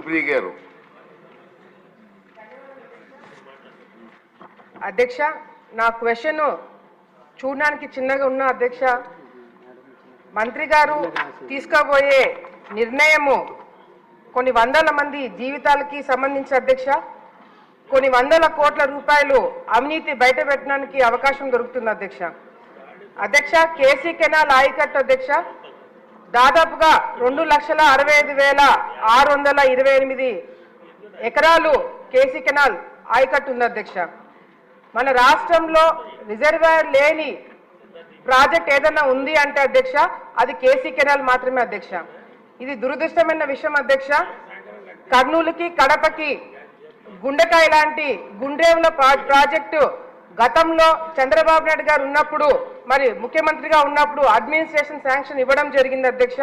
ప్రియ గారు అధ్యక్ష నా క్వశ్చన్ చూడడానికి చిన్నగా ఉన్న అధ్యక్ష మంత్రి గారు తీసుకోబోయే నిర్ణయము కొన్ని వందల మంది జీవితాలకి సంబంధించి అధ్యక్ష కొన్ని వందల కోట్ల రూపాయలు అవినీతి బయట పెట్టడానికి అవకాశం దొరుకుతుంది అధ్యక్ష. అధ్యక్ష కేసీ కెనాల్ ఆయకట్టు అధ్యక్ష దాదాపుగా రెండు లక్షల అరవై ఐదు వేల ఆరు వందల ఇరవై ఎనిమిది ఎకరాలు కేసీ కెనాల్ ఆయకట్టు ఉంది అధ్యక్ష. మన రాష్ట్రంలో రిజర్వాయర్ లేని ప్రాజెక్ట్ ఏదైనా ఉంది అంటే అధ్యక్ష అది కేసీ కెనాల్ మాత్రమే అధ్యక్ష. ఇది దురదృష్టమైన విషయం అధ్యక్ష. కర్నూలుకి కడపకి గుండెకాయ లాంటి గుండ్రేవుల ప్రా- ప్రాజెక్టు గతంలో చంద్రబాబు నాయుడు గారు ఉన్నప్పుడు మరి ముఖ్యమంత్రిగా ఉన్నప్పుడు అడ్మినిస్ట్రేషన్ శాంక్షన్ ఇవ్వడం జరిగింది అధ్యక్ష.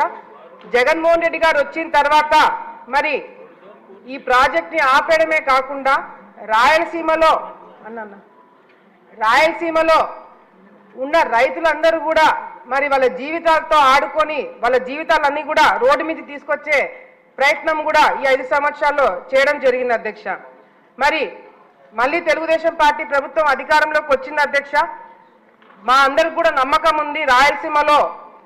జగన్మోహన్ రెడ్డి గారు వచ్చిన తర్వాత మరి ఈ ప్రాజెక్ట్ని ఆపేయడమే కాకుండా రాయలసీమలో అన్న రాయలసీమలో ఉన్న రైతులందరూ కూడా మరి వాళ్ళ జీవితాలతో ఆడుకొని వాళ్ళ జీవితాలన్నీ కూడా రోడ్డు మీద తీసుకొచ్చే ప్రయత్నం కూడా ఈ ఐదు సంవత్సరాల్లో చేయడం జరిగింది అధ్యక్ష. మరి మళ్ళీ తెలుగుదేశం పార్టీ ప్రభుత్వం అధికారంలోకి వచ్చింది అధ్యక్ష. మా అందరికి కూడా నమ్మకం ఉంది. రాయలసీమలో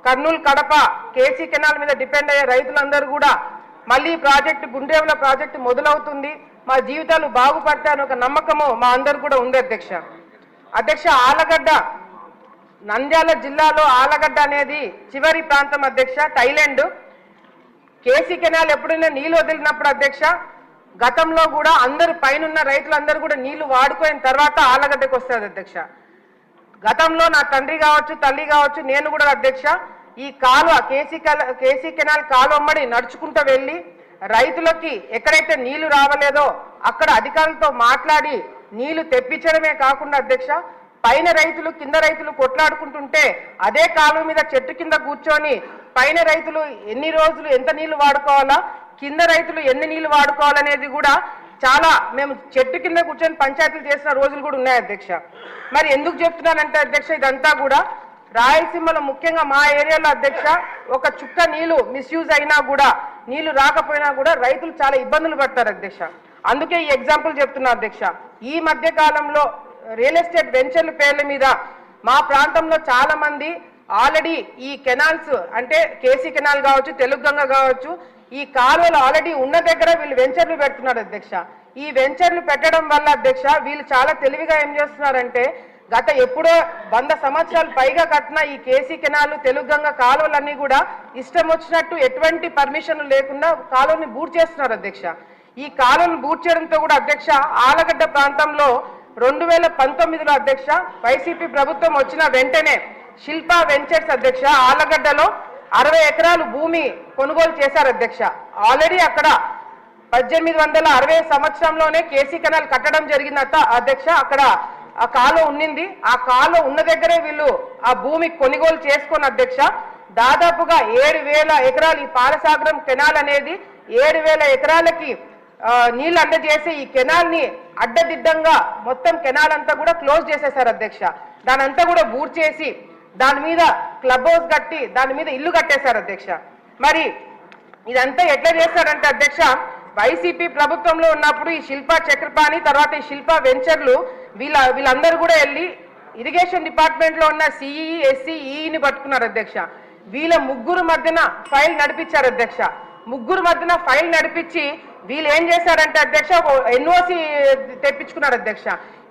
కర్నూలు కడప కేసీ కెనాల్ మీద డిపెండ్ అయ్యే రైతులందరూ కూడా మళ్ళీ ప్రాజెక్టు గుండ్రేవుల ప్రాజెక్టు మొదలవుతుంది. మా జీవితాలు బాగుపడతాయని ఒక నమ్మకము మా అందరు కూడా ఉంది అధ్యక్ష. అధ్యక్ష ఆలగడ్డ నంద్యాల జిల్లాలో ఆలగడ్డ అనేది చివరి ప్రాంతం అధ్యక్ష థైలాండ్ కేసీ కెనాల్ ఎప్పుడైనా నీళ్ళు వదిలినప్పుడు అధ్యక్ష గతంలో కూడా అందరు పైనున్న రైతులందరూ కూడా నీళ్ళు వాడుకోయిన తర్వాత ఆలగడ్డకు వస్తుంది అధ్యక్ష. గతంలో నా తండ్రి కావచ్చు తల్లి కావచ్చు నేను కూడా అధ్యక్ష ఈ కాలువ కేసీ కేసీ కెనాల్ కాలువ అమ్మడి నడుచుకుంటూ వెళ్ళి రైతులకి ఎక్కడైతే నీళ్ళు రావలేదో అక్కడ అధికారులతో మాట్లాడి నీళ్ళు తెప్పించడమే కాకుండా అధ్యక్ష పైన రైతులు కింద రైతులు కొట్లాడుకుంటుంటే అదే కాలువ మీద చెట్టు కింద కూర్చొని పైన రైతులు ఎన్ని రోజులు ఎంత నీళ్ళు వాడుకోవాలా కింద రైతులు ఎన్ని నీళ్ళు వాడుకోవాలనేది కూడా చాలా మేము చెట్టు కింద కూర్చొని పంచాయతీలు చేసిన రోజులు కూడా ఉన్నాయి అధ్యక్ష. మరి ఎందుకు చెప్తున్నానంటే అధ్యక్ష ఇదంతా కూడా రాయలసీమలో ముఖ్యంగా మా ఏరియాలో అధ్యక్ష ఒక చుక్క నీళ్ళు మిస్యూజ్ అయినా కూడా నీళ్ళు రాకపోయినా కూడా రైతులు చాలా ఇబ్బందులు పడతారు అధ్యక్ష. అందుకే ఈ ఎగ్జాంపుల్ చెప్తున్నా అధ్యక్ష. ఈ మధ్య కాలంలో రియల్ ఎస్టేట్ వెంచర్ల పేర్ల మీద మా ప్రాంతంలో చాలా మంది ఆల్రెడీ ఈ కెనాల్స్ అంటే కేసీ కెనాల్ కావచ్చు తెలుగు గంగ కావచ్చు ఈ కాలువలు ఆల్రెడీ ఉన్న దగ్గర వీళ్ళు వెంచర్లు పెడుతున్నారు అధ్యక్ష. ఈ వెంచర్లు పెట్టడం వల్ల అధ్యక్ష వీళ్ళు చాలా తెలివిగా ఏం చేస్తున్నారంటే గత ఎప్పుడో వంద సంవత్సరాలు పైగా కట్టిన ఈ కేసీ కెనాలు తెలుగు గంగ కాలువలన్నీ కూడా ఇష్టం వచ్చినట్టు ఎటువంటి పర్మిషన్ లేకుండా కాలువని బూట్ చేస్తున్నారు అధ్యక్ష. ఈ కాలువను బూట్ చేయడంతో కూడా అధ్యక్ష ఆలగడ్డ ప్రాంతంలో రెండు వేల పంతొమ్మిదిలో అధ్యక్ష వైసీపీ ప్రభుత్వం వచ్చిన వెంటనే శిల్పా వెంచర్స్ అధ్యక్ష ఆలగడ్డలో అరవై ఎకరాలు భూమి కొనుగోలు చేశారు అధ్యక్ష. ఆల్రెడీ అక్కడ పద్దెనిమిది వందల అరవై సంవత్సరంలోనే కేసీ కెనాల్ కట్టడం జరిగిందట అధ్యక్ష. అక్కడ ఆ కాలువ ఉండింది ఆ కాలువ ఉన్న దగ్గరే వీళ్ళు ఆ భూమి కొనుగోలు చేసుకుని అధ్యక్ష. దాదాపుగా ఏడు వేల ఎకరాలు ఈ పాలసాగరం కెనాల్ అనేది ఏడు వేల ఎకరాలకి నీళ్ళు అందజేసి ఈ కెనాల్ని అడ్డదిడ్డంగా మొత్తం కెనాల్ అంతా కూడా క్లోజ్ చేసేశారు అధ్యక్ష. దానంతా కూడా బూర్ చేసి దాని మీద క్లబ్ హౌస్ కట్టి దాని మీద ఇల్లు కట్టేశారు అధ్యక్ష. మరి ఇదంతా ఎట్లా చేస్తారంటే అధ్యక్ష వైసీపీ ప్రభుత్వంలో ఉన్నప్పుడు ఈ శిల్ప చక్రపాణి తర్వాత ఈ శిల్ప వెంచర్లు వీళ్ళ వీళ్ళందరూ కూడా వెళ్ళి ఇరిగేషన్ డిపార్ట్మెంట్లో ఉన్న సిఈఈ ఎస్సీ ఈని పట్టుకున్నారు అధ్యక్ష. వీళ్ళ ముగ్గురు మధ్యన ఫైల్ నడిపించారు అధ్యక్ష. ముగ్గురు మధ్యన ఫైల్ నడిపించి వీళ్ళు ఏం చేశారంటే అధ్యక్ష ఎన్ఓసి తెప్పించుకున్నారు అధ్యక్ష.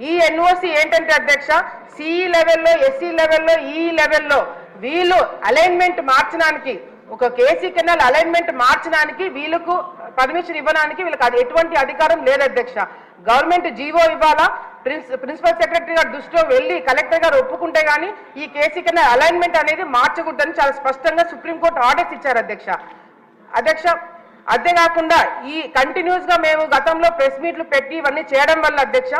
ఈ ఎన్ఓసి ఏంటంటే అధ్యక్ష సిఈ లెవెల్లో ఎస్సీ లెవెల్లో ఈ లెవెల్లో వీళ్ళు అలైన్మెంట్ మార్చడానికి ఒక కేసీ కెనాల్ అలైన్మెంట్ మార్చడానికి వీళ్ళకు పర్మిషన్ ఇవ్వడానికి వీళ్ళకి అది ఎటువంటి అధికారం లేదు అధ్యక్ష. గవర్నమెంట్ జీవో ఇవ్వాలా? ప్రిన్స్ ప్రిన్సిపల్ సెక్రటరీ గారి దృష్టిలో వెళ్ళి కలెక్టర్ గారు ఒప్పుకుంటే గానీ ఈ కేసీ కెనాల్ అలైన్మెంట్ అనేది మార్చకూడదని చాలా స్పష్టంగా సుప్రీంకోర్టు ఆర్డర్స్ ఇచ్చారు అధ్యక్ష. అధ్యక్ష అంతేకాకుండా ఈ కంటిన్యూస్గా మేము గతంలో ప్రెస్ మీట్లు పెట్టి ఇవన్నీ చేయడం వల్ల అధ్యక్ష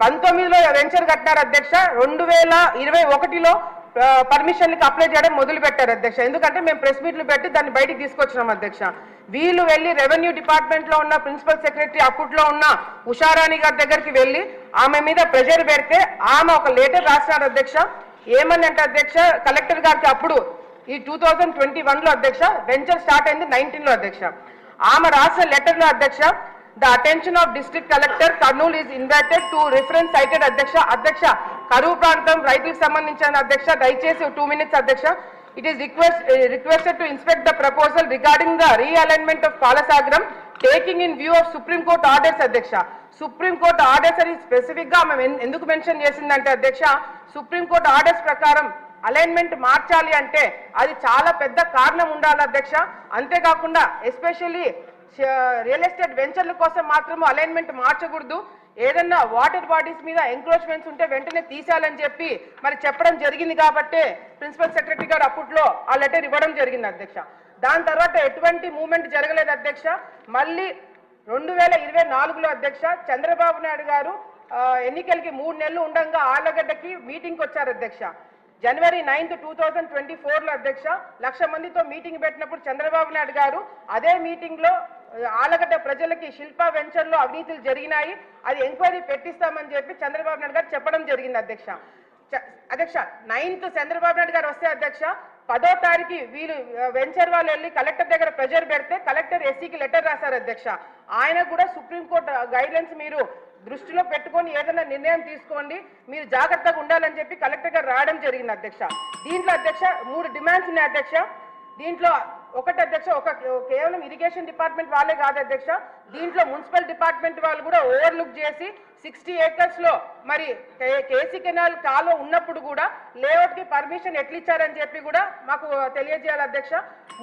పంతొమ్మిదిలో వెంచర్ కట్టినారు అధ్యక్ష రెండు వేల ఇరవై ఒకటిలో పర్మిషన్లకి అప్లై చేయడం మొదలు పెట్టారు అధ్యక్ష. ఎందుకంటే మేము ప్రెస్ మీట్లు పెట్టి దాన్ని బయటికి తీసుకొచ్చినాం అధ్యక్ష. వీళ్ళు వెళ్ళి రెవెన్యూ డిపార్ట్మెంట్లో ఉన్న ప్రిన్సిపల్ సెక్రటరీ అప్పట్లో ఉన్న ఉషారాణి గారి దగ్గరికి వెళ్ళి ఆమె మీద ప్రెషర్ పెడితే ఆమె ఒక లెటర్ రాసినారు అధ్యక్ష. ఏమని అంటే అధ్యక్ష కలెక్టర్ గారికి అప్పుడు ఈ టూ థౌజండ్ ట్వంటీ వన్లో అధ్యక్ష వెంచర్ స్టార్ట్ అయింది నైన్టీన్లో అధ్యక్ష. ఆమె రాసిన లెటర్లో అధ్యక్ష the attention of district collector Kurnool is invited to reference cited అధ్యక్ష అధ్యక్ష కరువు ప్రాంతం రైతులకు సంబంధించిన అధ్యక్ష దయచేసి టూ మినిట్స్ అధ్యక్ష. It is request requested to inspect the proposal regarding the realignment of Palasagaram taking in view of supreme court orders అధ్యక్ష. సుప్రీం కోర్ట్ ఆర్డర్స్ అని స్పెసిఫిక్గా ఆమె ఎందుకు మెన్షన్ చేసిందంటే అధ్యక్ష సుప్రీం కోర్ట్ ఆర్డర్స్ ప్రకారం అలైన్మెంట్ మార్చాలి అంటే అది చాలా పెద్ద కారణం ఉండాలి అధ్యక్ష. అంతేకాకుండా ఎస్పెషల్లీ రియల్ ఎస్టేట్ వెంచర్ల కోసం మాత్రము అలైన్మెంట్ మార్చకూడదు. ఏదన్నా వాటర్ బాడీస్ మీద ఎంక్రోచ్మెంట్స్ ఉంటే వెంటనే తీసేయాలని చెప్పి మరి చెప్పడం జరిగింది కాబట్టే ప్రిన్సిపల్ సెక్రటరీ గారు అప్పట్లో ఆ లెటర్ ఇవ్వడం జరిగింది అధ్యక్ష. దాని తర్వాత ఎటువంటి మూమెంట్ జరగలేదు అధ్యక్ష. మళ్ళీ రెండు వేల ఇరవై నాలుగులో అధ్యక్ష చంద్రబాబు నాయుడు గారు ఎన్నికలకి మూడు నెలలు ఉండగా ఆళ్ళగడ్డకి మీటింగ్కి వచ్చారు అధ్యక్ష. January ninth two thousand twenty ఫోర్లో అధ్యక్ష లక్ష మందితో మీటింగ్ పెట్టినప్పుడు చంద్రబాబు నాయుడు గారు అదే మీటింగ్లో ఆలగడ్డ ప్రజలకి శిల్ప వెంచర్లో అవినీతులు జరిగినాయి. అది ఎంక్వైరీ పెట్టిస్తామని చెప్పి చంద్రబాబు నాయుడు గారు చెప్పడం జరిగింది అధ్యక్ష. చ- అధ్యక్ష నైన్త్ చంద్రబాబు నాయుడు గారు వస్తే అధ్యక్ష పదో తారీఖు వీళ్ళు వెంచర్ వాళ్ళు వెళ్ళి కలెక్టర్ దగ్గర ప్రెజర్ పెడితే కలెక్టర్ ఎస్సీకి లెటర్ రాశారు అధ్యక్ష. ఆయన కూడా సుప్రీంకోర్టు గైడ్లైన్స్ మీరు దృష్టిలో పెట్టుకొని ఏదైనా నిర్ణయం తీసుకోండి. మీరు జాగ్రత్తగా ఉండాలని చెప్పి కలెక్టర్ గారు రావడం జరిగింది అధ్యక్ష. దీంట్లో అధ్యక్ష మూడు డిమాండ్స్ ఉన్నాయి అధ్యక్ష. దీంట్లో ఒకటి అధ్యక్ష ఒక కేవలం ఇరిగేషన్ డిపార్ట్మెంట్ వాళ్ళే కాదు అధ్యక్ష. దీంట్లో మున్సిపల్ డిపార్ట్మెంట్ వాళ్ళు కూడా ఓవర్లుక్ చేసి సిక్స్టీ ఏకర్స్లో మరి కేసీ కెనాల్ కాలువ ఉన్నప్పుడు కూడా లేఅవుట్కి పర్మిషన్ ఎట్లా ఇచ్చారని చెప్పి కూడా మాకు తెలియజేయాలి అధ్యక్ష.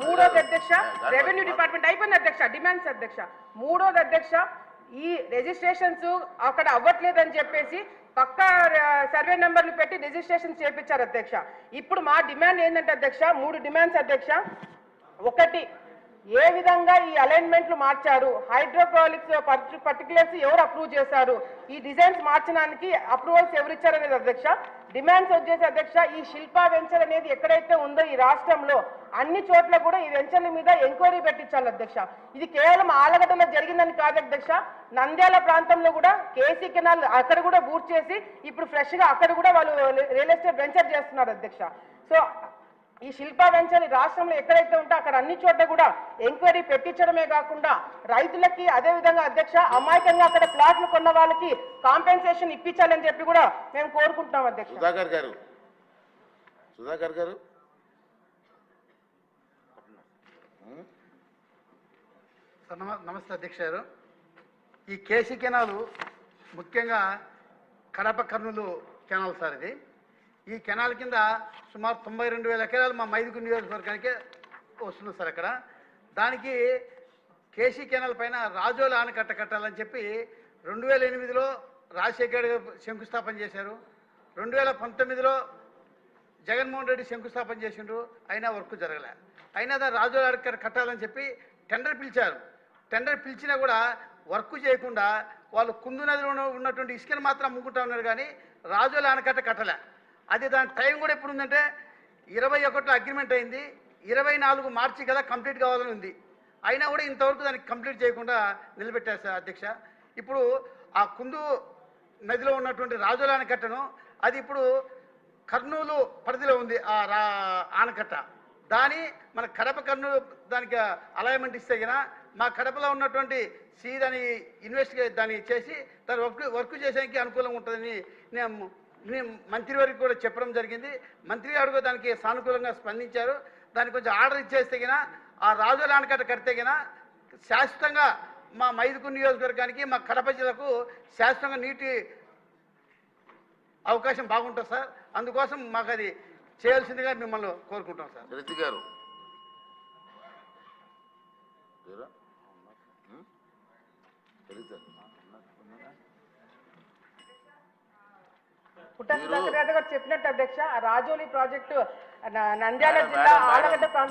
మూడోది అధ్యక్ష రెవెన్యూ డిపార్ట్మెంట్ అయిపోయింది అధ్యక్ష డిమాండ్స్ అధ్యక్ష. మూడోది అధ్యక్ష ఈ రిజిస్ట్రేషన్స్ అక్కడ అవ్వట్లేదని చెప్పేసి పక్కా సర్వే నెంబర్లు పెట్టి రిజిస్ట్రేషన్ చేపించారు అధ్యక్ష. ఇప్పుడు మా డిమాండ్ ఏంటంటే అధ్యక్ష మూడు డిమాండ్స్ అధ్యక్ష. ఒకటి ఏ విధంగా ఈ అలైన్మెంట్లు మార్చారు? హైడ్రోక్రాలిక్స్ పర్టికులర్స్ ఎవరు అప్రూవ్ చేశారు? ఈ డిజైన్స్ మార్చడానికి అప్రూవల్స్ ఎవరు ఇచ్చారనేది అధ్యక్ష. డిమాండ్స్ వచ్చేసి అధ్యక్ష ఈ శిల్పా వెంచర్ అనేది ఎక్కడైతే ఉందో ఈ రాష్ట్రంలో అన్ని చోట్ల కూడా ఈ వెంచర్ల మీద ఎంక్వైరీ పెట్టించాలి అధ్యక్ష. ఇది కేవలం ఆలగడ్డలో జరిగిందని కాదు అధ్యక్ష. నంద్యాల ప్రాంతంలో కూడా కేసీ కెనాల్ అక్కడ కూడా బూట్ చేసి ఇప్పుడు ఫ్రెష్గా అక్కడ కూడా వాళ్ళు రియల్ ఎస్టేట్ వెంచర్ చేస్తున్నారు అధ్యక్ష. సో ఈ శిల్పా వెంచర్ ఈ రాష్ట్రంలో ఎక్కడైతే ఉంటే అక్కడ అన్ని చోట్ల కూడా ఎంక్వైరీ పెట్టించడమే కాకుండా రైతులకి అదే విధంగా అధ్యక్ష అమాయకంగా అక్కడ ప్లాట్లు కొన్న వాళ్ళకి కాంపెన్సేషన్ ఇప్పించాలని చెప్పి కూడా మేము కోరుకుంటున్నాం అధ్యక్ష. సుధాకర్ గారు. సుధాకర్ గారు. సార్ నమ నమస్తే అధ్యక్ష గారు. ఈ కేసీ కెనాలు ముఖ్యంగా కడప కర్నూలు కెనాల్ సార్ ఇది. ఈ కెనాల్ కింద సుమారు తొంభై రెండు వేల ఎకరాలు మా మైదుగు నియోజకవర్గానికి వస్తుంది సార్ అక్కడ. దానికి కేసీ కెనాల్ పైన రాజోల ఆనకట్ట కట్టాలని చెప్పి రెండు వేల ఎనిమిదిలో రాజశేఖర్ గారు శంకుస్థాపన చేశారు. రెండు వేల పంతొమ్మిదిలో జగన్మోహన్ రెడ్డి శంకుస్థాపన చేసిండ్రు. అయినా వర్క్ జరగలే. అయినా దాన్ని రాజు కట్టాలని చెప్పి టెండర్ పిలిచారు. టెండర్ పిలిచినా కూడా వర్క్ చేయకుండా వాళ్ళు కుందు నదిలో ఉన్నటువంటి ఇసుకను మాత్రం అమ్ముకుంటా ఉన్నారు కానీ రాజుల ఆనకట్ట కట్టలే. అది దాని టైం కూడా ఎప్పుడు ఉందంటే ఇరవై ఒకటిలో అగ్రిమెంట్ అయింది. ఇరవై నాలుగు మార్చి కదా కంప్లీట్ కావాలని ఉంది. అయినా కూడా ఇంతవరకు దానికి కంప్లీట్ చేయకుండా నిలబెట్టారు సార్ అధ్యక్ష. ఇప్పుడు ఆ కుందు నదిలో ఉన్నటువంటి రాజుల ఆనకట్టను అది ఇప్పుడు కర్నూలు పరిధిలో ఉంది ఆ రా ఆనకట్ట. దాని మన కడప కన్ను దానికి అలైన్మెంట్ ఇస్తే గిన మా కడపలో ఉన్నటువంటి సి దాని ఇన్వెస్టిగేట్ దాన్ని చేసి దాని వర్క్ వర్క్ చేసేకి అనుకూలంగా ఉంటుందని నేను నేను మంత్రి వారికి కూడా చెప్పడం జరిగింది. మంత్రి గారు కూడా దానికి సానుకూలంగా స్పందించారు. దానికి కొంచెం ఆర్డర్ ఇచ్చేస్తే గిన ఆ రాజుల ఆనకట్ట కడితే గిన శాశ్వతంగా మా మైదుకు నియోజకవర్గానికి మా కడప జిల్లాకు శాశ్వతంగా నీటి అవకాశం బాగుంటుంది సార్. అందుకోసం మాకు అది చేయాల్సిందిగా మిమ్మల్ని కోరుకుంటాం సార్. శరత్ గారు. పుట్ట చెప్పినట్టు అధ్యక్ష ఆ రాజోలి ప్రాజెక్టు నంద్యాల జిల్లా మేడం, ఆలగడ్డ ప్రాంతం